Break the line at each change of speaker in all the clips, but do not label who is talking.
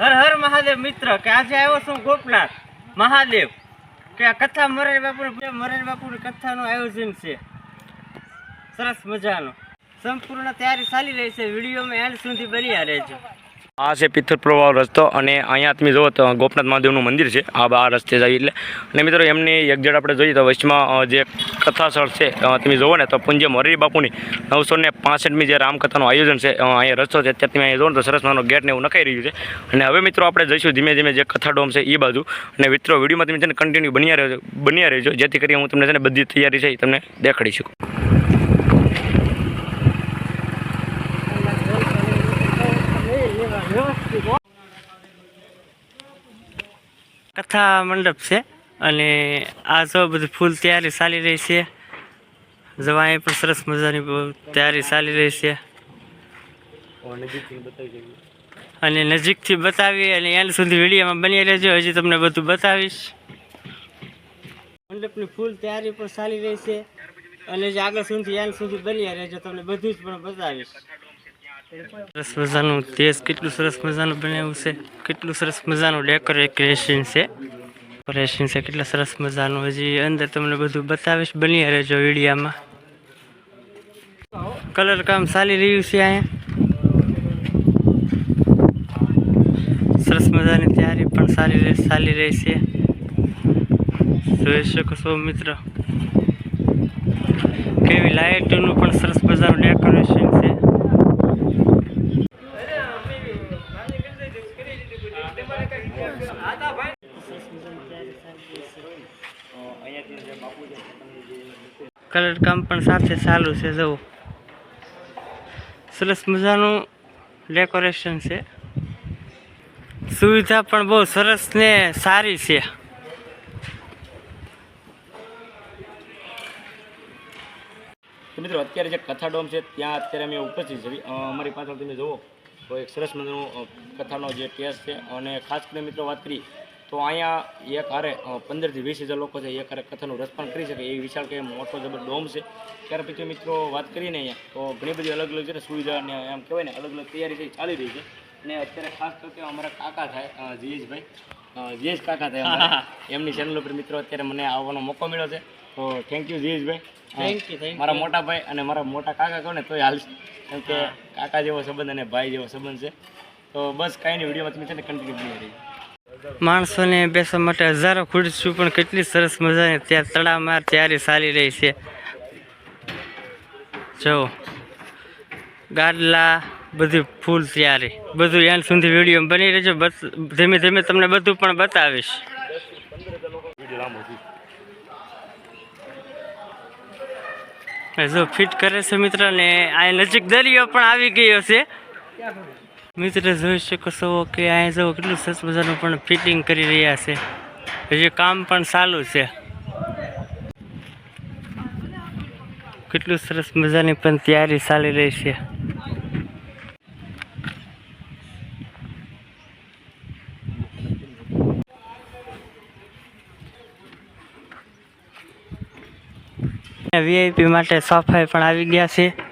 હર હર મહાદેવ મિત્ર, કે આજે આવ્યો છું ગોપનાથ મહાદેવ. કે આ કથા મરણ બાપુ મરણ બાપુની કથાનું આયોજન છે. સરસ મજાનું. સંપૂર્ણ તૈયારી ચાલી રહી છે. વિડીયોમાં એન્ડ સુધી બન્યા રહેજો.
આ છે પિથર પ્રવાહ રસ્તો અને અહીંયા તમે જુઓ તો ગોપનાથ મહાદેવનું મંદિર છે. આ આ રસ્તે જાય એટલે. અને મિત્રો, એમની એકજડ આપણે જોઈએ તો વચમાં જે જે કથાસ્થળ છે તમે જુઓ ને તો પૂંજ્ય મોરી બાપુની નવસો ને પાસઠમી જે રામકથાનું આયોજન છે અહીંયા રસ્તો છે. અત્યારે તમે અહીંયા જુઓ તો સરસ મજાનો ગેટ ને એવું નખાઈ રહ્યું છે. અને હવે મિત્રો, આપણે જઈશું ધીમે ધીમે જે કથા ડોમ છે એ બાજુ. અને મિત્રો, વિડીયોમાં તમે છે ને કન્ટિન્યુ બન્યા રહેજો બન્યા રહેજો. જેથી કરી હું તમને છે ને બધી તૈયારી છે તમને દેખાડી શકું.
કથા મંડપ છે અને આ જો બધું ફૂલ તૈયારી ચાલી રહી છે. જવા પણ સરસ મજાની તૈયારી ચાલી રહી છે. અને નજીકથી બતાવી અને એન્ડ સુધી વિડીયોમાં બની રહેજો. હજી તમને બધું બતાવીશ. મંડપની ફૂલ તૈયારી પણ ચાલી રહી છે. અને જે આગળ સુધી એન્ડ સુધી બની રહેજો. તમને બધું જ પણ બતાવીશ. સરસ મજાનું દેશ કેટલું સરસ મજાનું બનાવ્યું છે. કેટલું સરસ મજાનું ડેકોરેશન છે. ડેકોરેશન છે, કેટલા સરસ મજાનું. હજી અંદર તમને બધું બતાવીશ બની રહેજો વિડીયામાં. કલર કામ ચાલી રહ્યું છે અહીંયા. સરસ મજાની તૈયારી પણ સારી ચાલી રહી છે. જોઈ શકો છો મિત્ર. કેવી લાઇટનું પણ સરસ મજાનું ડેકોરેશન છે. કલર કામ પણ સાથે ચાલુ છે જવું સરસ મજાનું ડેકોરેશન છે. સુવિધા પણ બહુ સરસ ને સારી છે.
મિત્રો, અત્યારે જે કથા ડોમ છે, ત્યાં અત્યારે અમે ઉપસ્થિત છીએ. અમારી પાછળ તમે જુઓ, તો એક સરસ મજાનો કથાનો જે ટેસ્ટ છે, અને ખાસ કરીને મિત્રો વાત કરી તો અહીંયા એક હારે પંદરથી વીસ હજાર લોકો છે એક હારે કથાનું રસપાન કરી શકે એ વિશાળ કે મોટો જબર ડોમ છે. ત્યાર પછી મિત્રો વાત કરીને અહીંયા તો ઘણી બધી અલગ અલગ છે ને સુવિધા અને એમ કહેવાય ને અલગ અલગ તૈયારી છે ચાલી રહી છે. અને અત્યારે ખાસ કરીને અમારા કાકા થાય અ, જીએશ કાકા થાય એમની ચેનલ ઉપર મિત્રો અત્યારે મને આવવાનો મોકો મળ્યો છે. તો થેન્ક યુ
thank
મારા મોટા ભાઈ અને મારા મોટા કાકા કહો ને તોય હાલ કેમ કે કાકા જેવો સંબંધ અને ભાઈ જેવો સંબંધ છે. તો બસ કાંઈ નહીં વિડીયોમાં તમે છે ને કન્ટિન્યુ બની રહી.
માણસોને બેસવા માટે હજારો ખુરશીઓ પણ કેટલી સરસ મજાની ત્યાં તડામાર તૈયારી ચાલી રહી છે. જો ગાડલા બધું ફૂલ તૈયારી. બધું એન્ડ સુધી વીડિયો બની રહેજો. ધીમે ધીમે તમને બધું પણ બતાવીશ. જો, ફિટ કરે છે મિત્ર ને આ નજીક દરિયો પણ આવી ગયો છે. મિત્ર જોઈ શકો છો કે અહીંયા જો કેટલું સરસ મજાનું પણ ફિટિંગ કરી રહ્યા છે. હજી કામ પણ ચાલુ છે. કેટલું સરસ મજાની પણ તૈયારી ચાલી રહી છે. વીઆઈપી માટે સફાઈ પણ આવી ગયા છે.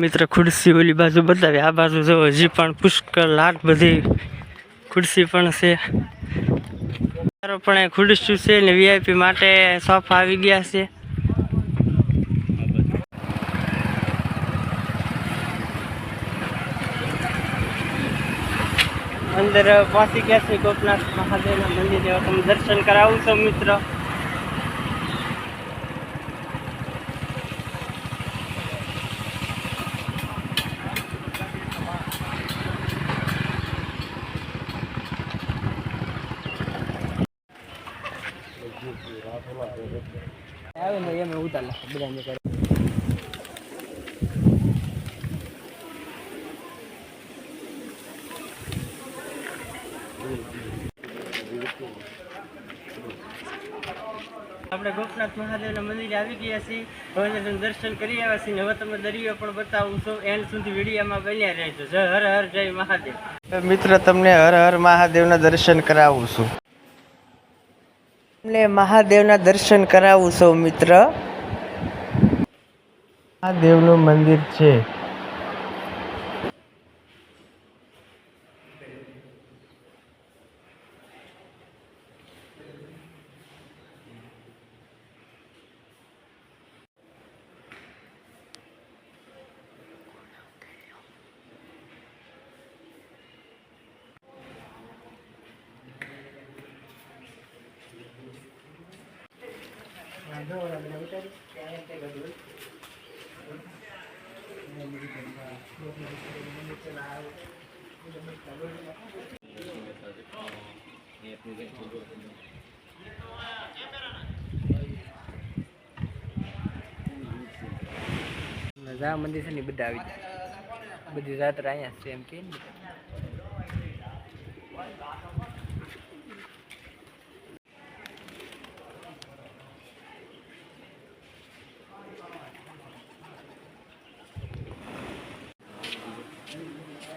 મિત્ર ખુરશી ઓલી બાજુ બતાવી. આ બાજુ જો હજી પણ પુષ્કળ લાટ બધી ખુરશી પણ છે. પણ એ ખુરશી છે ને વીઆઈપી માટે સોફા આવી ગયા છે. અંદર પહોંચી ગયા છે ગોપનાથ મહાદેવના મંદિરે. તમે દર્શન કરાવું છો, મિત્ર આવે ઉતાર બધાને કરે આપણે ગોપનાથ મહાદેવના મંદિરે આવી ગયા છીએ. હવે તમે દર્શન કરી આવ્યા છીએ હવે તમે દરિયો પણ બતાવું છું. એન્ડ સુધી વિડીયામાં બન્યા રહેજો. જય હર હર જય મહાદેવ. મિત્ર તમને હર હર મહાદેવના દર્શન કરાવું છું. તમને મહાદેવના દર્શન કરાવું છું મિત્ર. આ દેવનું મંદિર છે Gracias. મજા મંદિર છે ને બધા આવી બધી રાત્રે અહીંયા છે એમ કે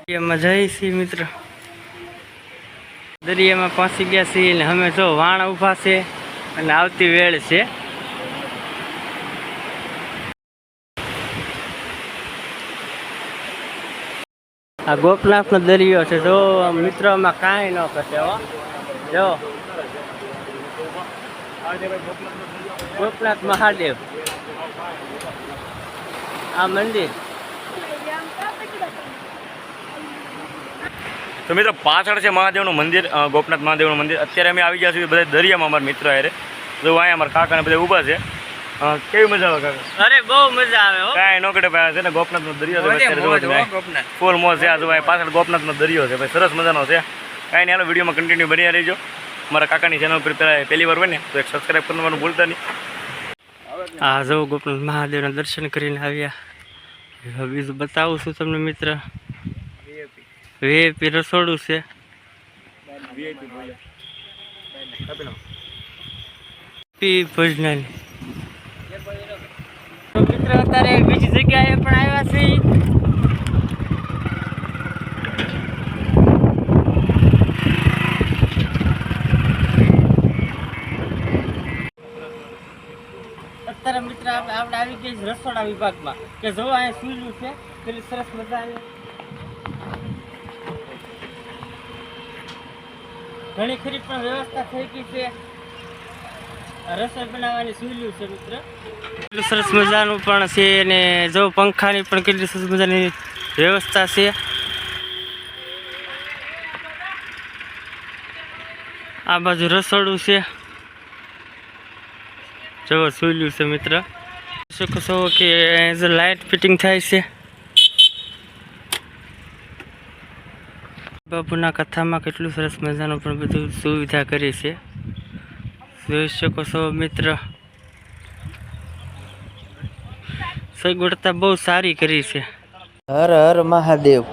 ને દરિયામાં જઈ છીએ મિત્ર દરિયામાં પહોંચી ગયા છીએ ને અમે જો વાણ ઊભા છે અને આવતી વેળ છે. આ ગોપનાથનો દરિયો છે, જો મિત્રોમાં કાંઈ ન કશે હો. જો. ગોપનાથ મહાદેવ. આ મંદિર.
તો મિત્રો પાછળ છે મહાદેવનું મંદિર ગોપનાથ મહાદેવનું મંદિર. અત્યારે અમે આવી ગયા છીએ બધા દરિયામાં અમારા મિત્ર અરે જો અહીંયા અમારા કાકા ને બધા ઊભા છે. કેવી મજા આવે કાકા?
અરે બહુ મજા આવે
કાંઈ નો કડે છે ને ગોપનાથનો દરિયો છે. ફૂલ મોજ છે આ જો પાછળ ગોપનાથનો દરિયો છે ભાઈ સરસ મજાનો છે. કાંઈ નહીં હાલો વિડીયોમાં કન્ટિન્યુ બન્યા રહીજો. મારા કાકાની ચેનલ પર પહેલી વાર હોય ને તો એક સબસ્ક્રાઈબ કરવાનું ભૂલતા નહીં.
આ જો ગોપનાથ મહાદેવના દર્શન કરીને આવ્યા. હવે બીજું બતાવું છું તમને મિત્ર. વીઆઈપી રસોડું છે. પી ભોજનાની. તો મિત્ર, અત્યારે બીજી જગ્યાએ પણ આવ્યા છીએ. અત્યારે મિત્ર, આપણે આવી ગયા રસોડા વિભાગમાં, કે જો અહીંયા સુઈલું છે? પેલી સરસ મજાની ઘણી ખરી પણ વ્યવસ્થા થઈ ગઈ છે. સરસ મજાનું પણ છે અને જો પંખાની પણ કેટલી સરસ મજાની વ્યવસ્થા છે. આ બાજુ રસોડું છે. જો સુઈલું છે મિત્ર. શકો છો કે લાઇટ ફિટિંગ થાય છે? બાબુના કથામાં કેટલું સરસ મજાનું પણ બધું સુવિધા કરી છે. જોઈ શકો છો મિત્ર. સગવડતા બહુ સારી કરી છે.
હર હર મહાદેવ.